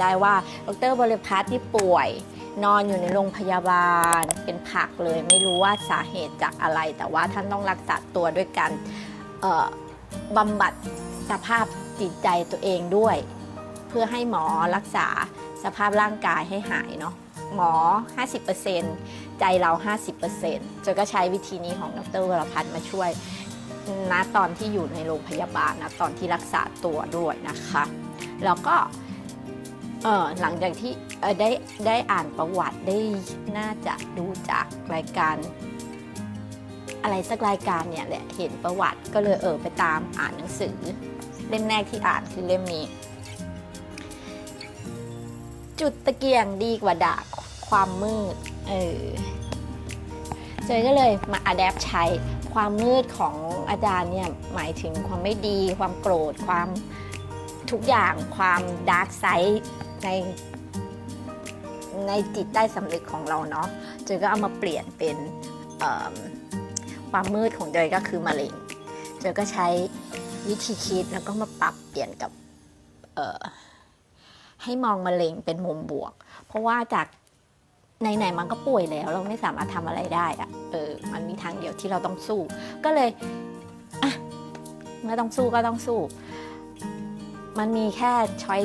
ได้ว่าดรบริพัตรที่ป่วย นอนอยู่ในโรงพยาบาลเป็นผักเลย ไม่รู้ว่าสาเหตุจากอะไร แต่ว่าท่านต้องรักษาตัวด้วยการบำบัดสภาพจิตใจตัวเองด้วย เพื่อให้หมอรักษาสภาพร่างกายให้หายเนาะหมอ 50%ใจเรา 50%จนก็ใช้วิธีนี้ของดรวรพัฒน์มาช่วยณตอนที่อยู่ในโรงพยาบาลนะตอนที่รักษาตัวด้วยนะคะ แล้วก็ เออหลังจากที่เออได้ได้อ่านประวัติได้น่าจะดูจากรายการ อะไรสักรายการเนี่ยแหละเห็นประวัติก็เลยเออไปตามอ่านหนังสือ เล่มแรกที่อ่านคือเล่มนี้ จุดตะเกียงดีกว่าดาบความมืดเออเจยก็เลยมาอัดแอปใช้ความมืดของอาจารย์เนี่ยหมายถึงความไม่ดี ความโกรธความทุกอย่างความดาร์กไซด์ ในในจิตใต้สำนึกของเราเนาะเจยก็เอามาเปลี่ยนเป็นความมืดของเจยก็คือมะเร็งเจยก็ใช้วิธีคิดแล้วก็มาปรับเปลี่ยนกับให้มองมะเร็งเป็นมุมบวก เพราะว่าจากไหนๆมันก็ป่วยแล้ว เราไม่สามารถทำอะไรได้อะเออ มันมีทางเดียวที่เราต้องสู้ ก็เลยอะเมื่อต้องสู้ก็ต้องสู้ มันมีแค่ช้อย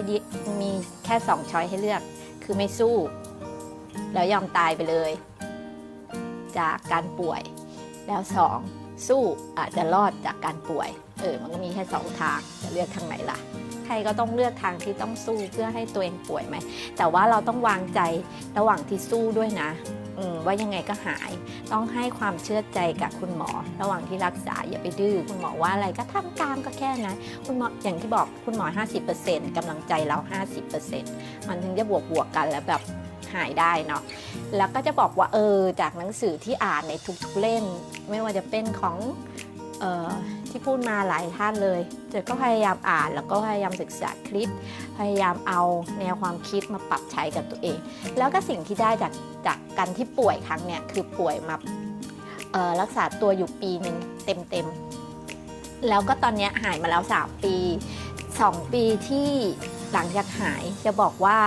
มีแค่สองช้อยให้เลือก คือไม่สู้ แล้วยอมตายไปเลย จากการป่วย แล้วสองสู้อาจจะรอดจากการป่วย เออ มันก็มีแค่สองทาง จะเลือกทางไหนล่ะ ใครก็ต้องเลือกทางที่ต้องสู้เพื่อให้ตัวเองป่วยไหม แต่ว่าเราต้องวางใจระหว่างที่สู้ด้วยนะ ว่ายังไงก็หาย ต้องให้ความเชื่อใจกับคุณหมอ ระหว่างที่รักษาอย่าไปดื้อคุณหมอว่าอะไรก็ทำตามก็แค่นั้นคุณหมออย่างที่บอกคุณหมอ 50%กำลังใจเรา 50%มันถึงจะบวกบวกกันแล้วแบบหายได้เนาะแล้วก็จะบอกว่าเออจากหนังสือที่อ่านในทุกๆเล่มไม่ว่าจะเป็นของเออที่พูดมาหลายท่านเลยเจอก็พยายามอ่านแล้วก็พยายามศึกษาคลิป พยายามเอาแนวความคิดมาปรับใช้กับตัวเอง แล้วก็สิ่งที่ได้จาก กการที่ป่วยครั้งเนี่ยคือป่วยมารักษาตัวอยู่ปีหนึ่งเต็มๆ แล้วก็ตอนนี้หายมาแล้ว 3 ปี 2 ปีที่หลังจากหายจะบอกว่า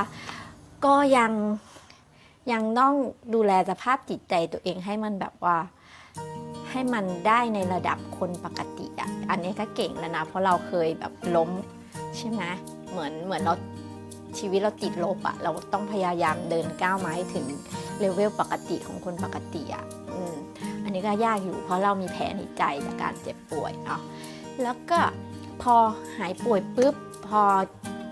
ก็ยังยังต้องดูแลสภาพจิตใจตัวเองให้มันแบบว่าให้มันได้ในระดับคนปกติอะ อันนี้ก็เก่งแล้วนะ เพราะเราเคยแบบล้มใช่ไหมเหมือนเหมือนเรา ชีวิตเราติดลบอะเราต้องพยายามเดินก้าวมาให้ถึงเลเวลปกติของคนปกติอะอ,อันนี้ก็ยากอยู่เพราะเรามีแผลในใจจากการเจ็บป่วยเนาะแล้วก็พอหายป่วยปุ๊บพอ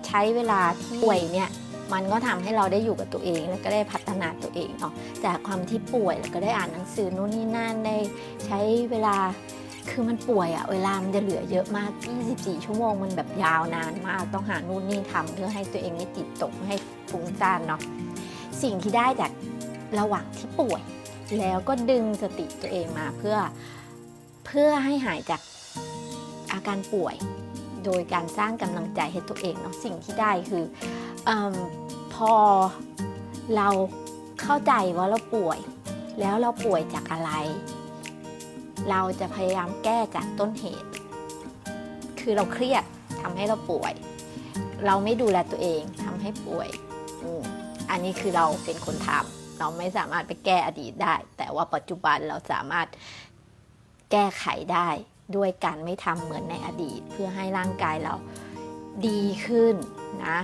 ใช้เวลาที่ป่วยเนี่ยมันก็ทำให้เราได้อยู่กับตัวเองแล้วก็ได้พัฒนาตัวเองเนาะจากความที่ป่วยแล้วก็ได้อ่านหนังสือนู่นนี่นั่นได้ใช้เวลา คือมันป่วยอะเวลามันจะเหลือเยอะมาก 24 ชั่วโมงมันแบบยาวนานมาก ต้องหานู่นนี่ทำเพื่อให้ตัวเองไม่จิตตกไม่ให้ฟุ้งซ่านเนาะ สิ่งที่ได้จากระหว่างที่ป่วย แล้วก็ดึงสติตัวเองมาเพื่อเพื่อให้หายจากอาการป่วย โดยการสร้างกำลังใจให้ตัวเองเนาะสิ่งที่ได้คืออพอเราเข้าใจว่าเราป่วย แล้วเราป่วยจากอะไร เราจะพยายามแก้จากต้นเหตุ คือเราเครียดทำให้เราป่วย เราไม่ดูแลตัวเองทำให้ป่วยอันนี้คือเราเป็นคนทำเราไม่สามารถไปแก้อดีตได้ แต่ว่าปัจจุบันเราสามารถแก้ไขได้ด้วยการไม่ทำเหมือนในอดีต เพื่อให้ร่างกายเราดีขึ้นนะ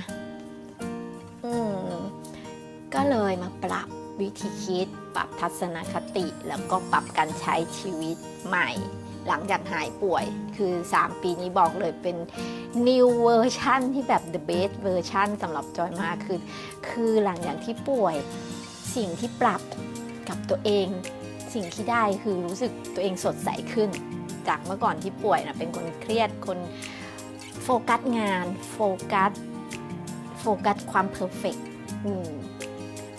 อืม ก็เลยมาปรับ วิธีคิด ปรับทัศนคติ แล้วก็ปรับการใช้ชีวิตใหม่ หลังจากหายป่วย คือ 3 ปีนี้บอกเลยเป็น new version ที่แบบ the best version สำหรับจอยมากคือ คือหลังจากที่ป่วย สิ่งที่ปรับกับตัวเอง สิ่งที่ได้คือรู้สึกตัวเองสดใสขึ้น จากเมื่อก่อนที่ป่วยนะเป็นคนเครียดคนโฟกัสงาน โฟกัส โฟกัสความเพอร์เฟกต์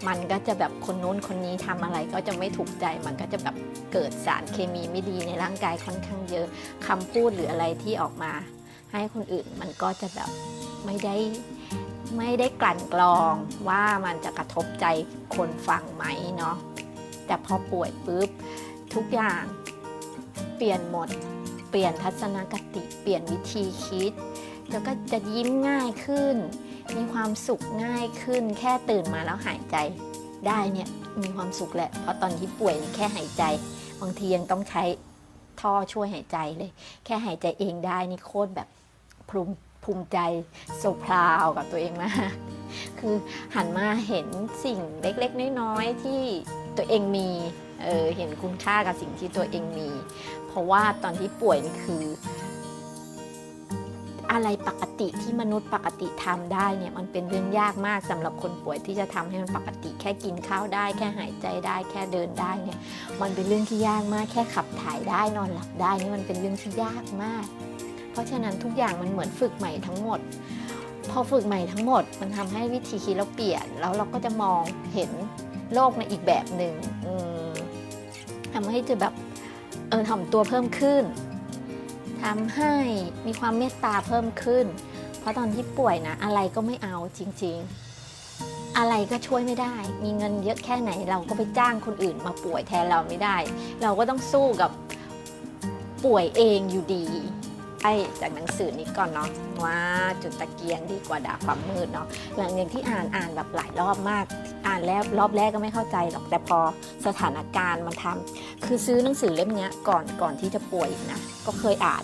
มันก็จะแบบคนนู้นคนนี้ทำอะไรก็จะไม่ถูกใจ มันก็จะแบบเกิดสารเคมีไม่ดีในร่างกายค่อนข้างเยอะคำพูดหรืออะไรที่ออกมา ให้คนอื่นมันก็จะแบบไม่ได้ไม่ได้กลั่นกรองว่ามันจะกระทบใจคนฟังไหมเนาะแต่พอป่วยปุ๊บทุกอย่างเปลี่ยนหมด เปลี่ยนทัศนคติ เปลี่ยนวิธีคิด แล้วก็จะยิ้มง่ายขึ้น มีความสุขง่ายขึ้น แค่ตื่นมาแล้วหายใจได้เนี่ยมีความสุขแหละ เพราะตอนที่ป่วยมีแค่หายใจ บางทียังต้องใช้ท่อช่วยหายใจเลย แค่หายใจเองได้นี่โคตรแบบภูมิภูมิใจโซพราวกับตัวเองมาก คือหันมาเห็นสิ่งเล็กๆ น้อยๆ ที่ตัวเองมีเออเห็นคุณค่ากับสิ่งที่ตัวเองมี เพราะว่าตอนที่ป่วยนี่คือ อะไรปกติที่มนุษย์ปกติทำได้เนี่ยมันเป็นเรื่องยากมากสำหรับคนป่วยที่จะทำให้มันปกติ แค่กินข้าวได้ แค่หายใจได้ แค่เดินได้เนี่ยมันเป็นเรื่องที่ยากมาก แค่ขับถ่ายได้นอนหลับได้นี่มันเป็นเรื่องที่ยากมาก เพราะฉะนั้นทุกอย่างมันเหมือนฝึกใหม่ทั้งหมด พอฝึกใหม่ทั้งหมด มันทำให้วิธีคิดเราเปลี่ยน แล้วเราก็จะมองเห็นโลกในอีกแบบหนึ่งทำให้จะแบบเออถ่อมตัวเพิ่มขึ้น ทำให้มีความเมตตาเพิ่มขึ้น เพราะตอนที่ป่วยนะอะไรก็ไม่เอาจริง ๆ อะไรก็ช่วยไม่ได้ มีเงินเยอะแค่ไหนเราก็ไปจ้างคนอื่นมาป่วยแทนเราไม่ได้ เราก็ต้องสู้กับป่วยเองอยู่ดีไอ้จากหนังสือนี้ก่อนเนาะว่าจุดตะเกียงดีกว่าดาความมืดเนาะหลังจากที่อ่านอ่านแบบหลายรอบมาก อ่านแล้วรอบแรกก็ไม่เข้าใจหรอกแต่พอสถานการณ์มันทำคือซื้อหนังสือเล่มนี้ก่อนก่อนที่จะป่วยนะก็เคยอ่าน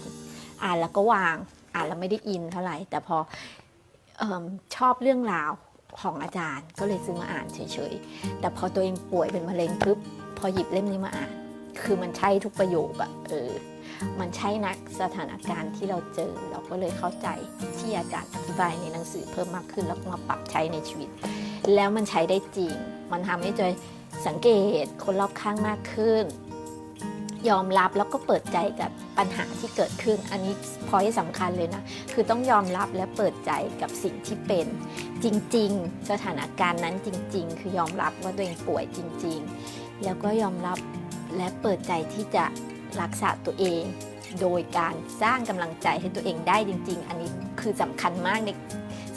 อ่านแล้วก็วาง อ่านแล้วไม่ได้อินเท่าไหร่ แต่พอเอชอบเรื่องราวของอาจารย์ ก็เลยซื้อมาอ่านเฉยๆ แต่พอตัวเองป่วยเป็นมะเร็งปุ๊บพอหยิบเล่มนี้มาอ่าน คือมันใช่ทุกประโยคอะเออ มันใช่นักสถานการณ์ที่เราเจอ เราก็เลยเข้าใจที่อาจารย์อธิบายในหนังสือเพิ่มมากขึ้น แล้วก็มาปรับใช้ในชีวิต แล้วมันใช้ได้จริง มันทำให้จอยสังเกตคนรอบข้างมากขึ้น ยอมรับแล้วก็เปิดใจกับปัญหาที่เกิดขึ้น อันนี้พอยสำคัญเลยนะ คือต้องยอมรับและเปิดใจกับสิ่งที่เป็นจริง ๆ สถานการณ์นั้นจริง ๆ คือยอมรับว่าตัวเองป่วยจริง ๆ แล้วก็ยอมรับและเปิดใจที่จะรักษาตัวเอง โดยการสร้างกำลังใจให้ตัวเองได้จริง ๆ อันนี้คือสำคัญมากใน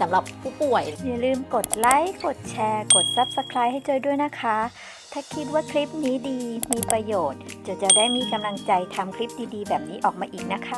สำหรับผู้ป่วย อย่าลืมกดไลค์ กดแชร์ กด Subscribe ให้จอยด้วยนะคะ ถ้าคิดว่าคลิปนี้ดีมีประโยชน์ จะจะได้มีกำลังใจทำคลิปดีๆ แบบนี้ออกมาอีกนะคะ